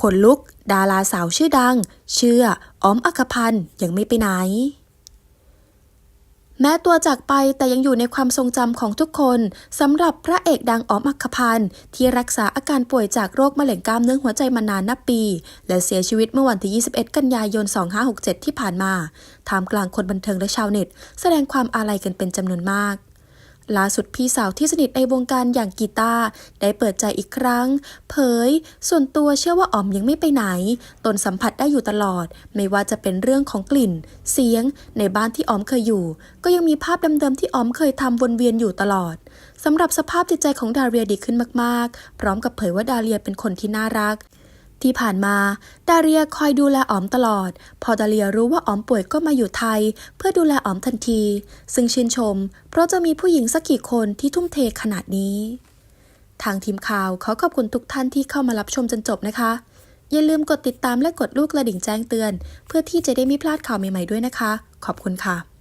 ขนลุก ดาราสาวชื่อดัง เชื่ออ้อมอัคพันธ์ยังไม่ไปไหน แม้ตัวจากไปแต่ยังอยู่ในความทรงจำของทุกคนสำหรับพระเอกดังอ๋อมอัคคพันธ์ที่รักษาอาการป่วยจากโรคมะเร็งกล้ามเนื้อหัวใจมานานนับปี และเสียชีวิตเมื่อวันที่ 21 กันยายน 2567 ที่ผ่านมาท่ามกลางคนบันเทิงและชาวเน็ต แสดงความอาลัยกันเป็นจำนวนมาก ล่าสุดพี่สาวที่สนิทในวงการอย่างกีตาร์ได้เปิดใจอีกครั้ง เผย ส่วนตัวเชื่อว่าอ๋อมยังไม่ไปไหน ตนสัมผัสได้อยู่ตลอด ไม่ว่าจะเป็นเรื่องของกลิ่น เสียง ในบ้านที่อ๋อมเคยอยู่ ก็ยังมีภาพเดิมๆที่อ๋อมเคยทำวนเวียนอยู่ตลอดสำหรับสภาพจิตใจของดาเรียดีขึ้นมากๆ พร้อมกับเผยว่าดาเรียเป็นคนที่น่ารัก ที่ผ่านมาดาเรียคอยดูแลอ๋อมตลอด พอดาเรียรู้ว่าอ๋อมป่วยก็มาอยู่ไทย เพื่อดูแลอ๋อมทันที ซึ่งชื่นชม เพราะจะมีผู้หญิงสักกี่คนที่ทุ่มเทขนาดนี้ ทางทีมข่าวขอขอบคุณทุกท่านที่เข้ามารับชมจนจบนะคะ อย่าลืมกดติดตามและกดลูกกระดิ่งแจ้งเตือน เพื่อที่จะได้ไม่พลาดข่าวใหม่ๆด้วยนะคะ ขอบคุณค่ะ